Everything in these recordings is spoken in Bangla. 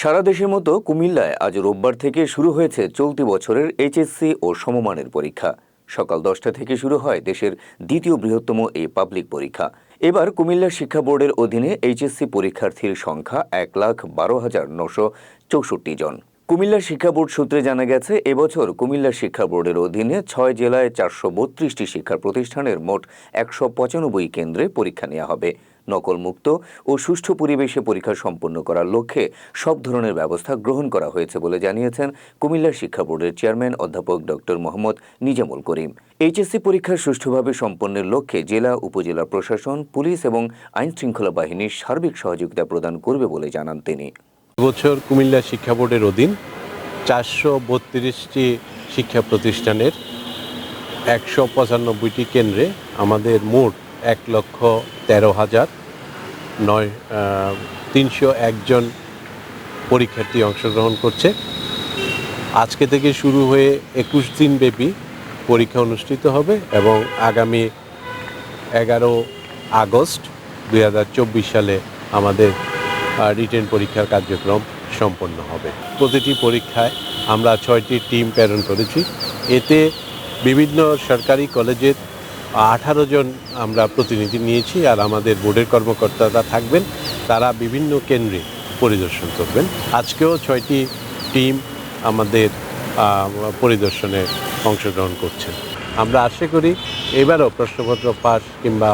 সারা দেশের মতো কুমিল্লায় আজ রোববার থেকে শুরু হয়েছে চলতি বছরের এইচএসসি ও সমমানের পরীক্ষা। সকাল দশটা থেকে শুরু হয় দেশের দ্বিতীয় বৃহত্তম এই পাবলিক পরীক্ষা। এবার কুমিল্লা শিক্ষা বোর্ডের অধীনে এইচএসসি পরীক্ষার্থীর সংখ্যা এক লাখ বারো হাজার নশো চৌষট্টি জন। কুমিল্লা শিক্ষা বোর্ড সূত্রে জানা গেছে, এবছর কুমিল্লা শিক্ষা বোর্ডের অধীনে ছয় জেলায় চারশো বত্রিশটি শিক্ষা প্রতিষ্ঠানের মোট একশো পঁচানব্বই কেন্দ্রে পরীক্ষা নেওয়া হবে। নকলমুক্ত ও সুষ্ঠু পরিবেশে পরীক্ষা সম্পন্ন করার লক্ষ্যে সব ধরনের ব্যবস্থা গ্রহণ করা হয়েছে বলে জানিয়েছেন কুমিল্লা শিক্ষা বোর্ডের চেয়ারম্যান অধ্যাপক ডক্টর মোহাম্মদ নিজামুল করিম। এইচএসসি পরীক্ষা সুষ্ঠুভাবে সম্পন্নের লক্ষ্যে জেলা, উপজেলা প্রশাসন, পুলিশ এবং আইন শৃঙ্খলা বাহিনীর সার্বিক সহযোগিতা প্রদান করবে বলে জানান তিনি। বছর কুমিল্লা শিক্ষা বোর্ডের অধীন চারশো বত্রিশটি শিক্ষা প্রতিষ্ঠানের একশো পঁচানব্বইটি কেন্দ্রে আমাদের মোট এক লক্ষ তেরো হাজার নয় তিনশো একজন পরীক্ষার্থী অংশগ্রহণ করছে। আজকে থেকে শুরু হয়ে একুশ দিন ব্যাপী পরীক্ষা অনুষ্ঠিত হবে এবং আগামী এগারো আগস্ট দু হাজার চব্বিশ সালে আমাদের রিটেন পরীক্ষার কার্যক্রম সম্পন্ন হবে। প্রতিটি পরীক্ষায় আমরা ছয়টি টিম প্রেরণ করেছি। এতে বিভিন্ন সরকারি কলেজের আঠারো জন আমরা প্রতিনিধি নিয়েছি আর আমাদের বোর্ডের কর্মকর্তারা থাকবেন। তারা বিভিন্ন কেন্দ্রে পরিদর্শন করবেন। আজকেও ছয়টি টিম আমাদের পরিদর্শনে অংশগ্রহণ করছেন। আমরা আশা করি এবারও প্রশ্নপত্র পাস কিংবা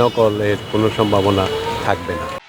নকলের কোনো সম্ভাবনা থাকবে না।